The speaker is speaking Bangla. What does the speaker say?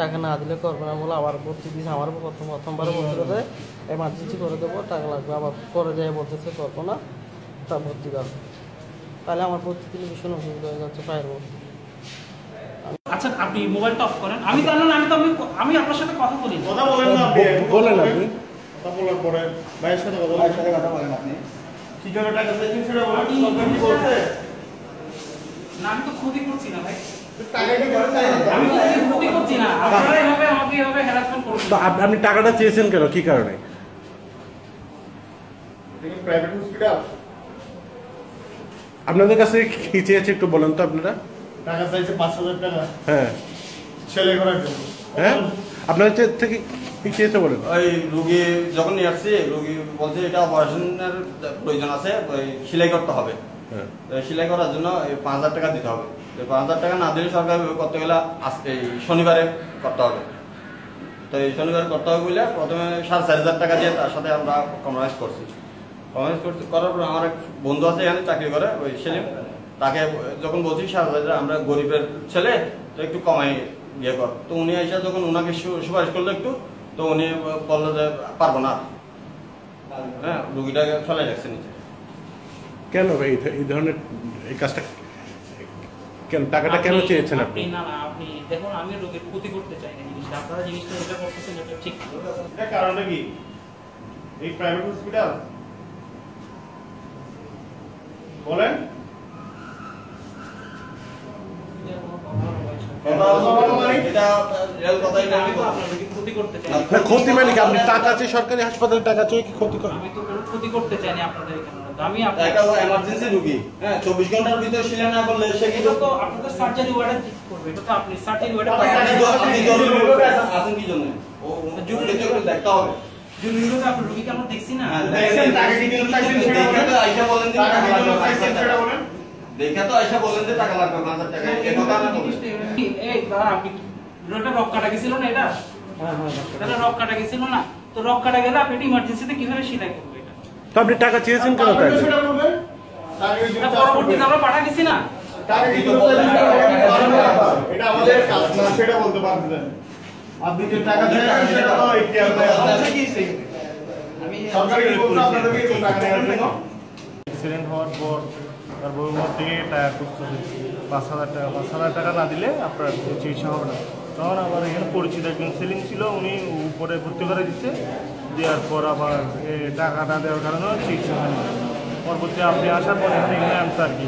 টাকা না দিলে করবে না। বলে আবার ভর্তি দিয়েছে আমার প্রথম প্রথমবার ভর্তি করে এমার্জেন্সি করে দেবো টাকা লাগবে। আবার পরে যাই বলতেছে করব না তা ভর্তি করব তাহলে আমার ভর্তি দিলে ভীষণ অসুবিধা হয়ে যাচ্ছে পায়ের ভর্তি আচ্ছা আপনি মোবাইলটা অফ করেন। আমি জানেন আমি তো আমি আমি আপনার সাথে কথা বলি। কথা বলেন না বলেন আপনি। কথা বলার পরে ভাইয়ের সাথে কথা বলেন। সাথে কথা বলেন আপনি। কি জন্য টাকা চাইছেন সেটা বলেন। সরকার কি বলছে? না আমি তো ক্ষতি করছি না ভাই। টাকা কি করে চাই। আমি ক্ষতি তো আপনি টাকাটা চেয়েছেন কেন? কি কারণে? প্রাইভেট হসপিটাল আপনাদের কাছে কি চেয়েছে একটু বলেন তো আপনারা? টাকা চাইছে পাঁচ হাজার টাকা। হ্যাঁ। ছেলে করার জন্য। হ্যাঁ? আপনাদের থেকে কি চেয়েছে বলেন? ওই রুগী যখন নিয়ে আসছি রুগী বলছে এটা অপারেশনের প্রয়োজন আছে ওই সেলাই করতে হবে। হ্যাঁ। তো সেলাই করার জন্য পাঁচ হাজার টাকা দিতে হবে। তো পাঁচ হাজার টাকা না দিলে সরকার করতে গেলে আজকে এই শনিবারে করতে হবে। তো এই শনিবার করতে হবে বলে প্রথমে সাড়ে চার হাজার টাকা দিয়ে তার সাথে আমরা কম্প্রোমাইজ করছি। কম্প্রোমাইজ করছি করার পর আমার এক বন্ধু আছে এখানে চাকরি করে ওই সেলিম। তাকে যখন বলছি সাড়ে চার হাজার আমরা গরিবের ছেলে তো একটু কমাই ইয়ে কর। তো উনি এসে যখন ওনাকে সুপারিশ করল একটু তো উনি বলল যে পারব না। হ্যাঁ রুগীটাকে ফেলে রাখছে নিচে। কেন ভাই এই ধরনের এই কাজটা কেন টাকাটা কেন চেয়েছেন আপনি না না আপনি দেখুন আমি রোগীর ক্ষতি করতে চাই না। আপনারা জিনিসটা এটা করতেছেন এটা ঠিক। এটা কারণটা কি? এই প্রাইভেট হসপিটাল বলেন। এটা রেল কথাই না রোগীর ক্ষতি করতে চাই। না। ক্ষতি মানে কি? আপনি টাকা চেয়ে সরকারি হাসপাতালে টাকা চেয়ে কি ক্ষতি করে আমি তো কোনো ক্ষতি করতে চাই না আপনাদের এখানে। আমি আপনার একটা এমার্জেন্সি রুগী? হ্যাঁ চব্বিশ ঘণ্টার ভিতরে সিলাই না করলে সে কিন্তু তো আপনাদের সার্জারি ওয়ার্ডে ঠিক করবে? এটা তো আপনি সার্জারি ওয়ার্ডে আপনি আপনি জরুরি বিভাগে আছেন কি জন্য? ও জরুরি একটু দেখতে হবে। জরুরি রোগে আপনার রোগীকে আমরা দেখছি না। দেখছেন টাকা কি জন্য চাইছেন সেটা তো আইসা বলেন যে টাকা টাকা কি জন্য চাইছেন সেটা বলেন। দেখে তো আইসা বলেন যে টাকা লাগবে পাঁচ হাজার টাকা। এ কথা না বলেন। এই দাদা আপনি রোগটা রক গেছিল না এটা? তাহলে রক কাটা গেছিল না? তো রক কাটা গেলে আপনি ইমার্জেন্সিতে কীভাবে সেলাই করবে এটা? তো আপনি টাকা চেয়েছেন কেন তাই পরবর্তীতে আমরা পাঠা গেছি না? টাকা কি জন্য চাইছেন সেটা বলেন। এটা আমাদের কাজ। না সেটা বলতে পারবেন। আপনি যে টাকা চাইছেন সেটা তো ইতিহাস নাই সরকারি বলছে আপনাদেরকে টাকা নেওয়ার জন্য। অ্যাক্সিডেন্ট হওয়ার পর তার বউর থেকে টাকা পাঁচ হাজার টাকা পাঁচ হাজার টাকা না দিলে আপনার চিকিৎসা হবে না। তখন আমার এখানে পরিচিত একজন সেলিং ছিল উনি উপরে ভর্তি করে দিচ্ছে দেওয়ার পর আবার এ, টাকা না দেওয়ার কারণে চিকিৎসা হয়নি পরবর্তী আপনি আসার পর এখানে এখানে আনছে আর কি?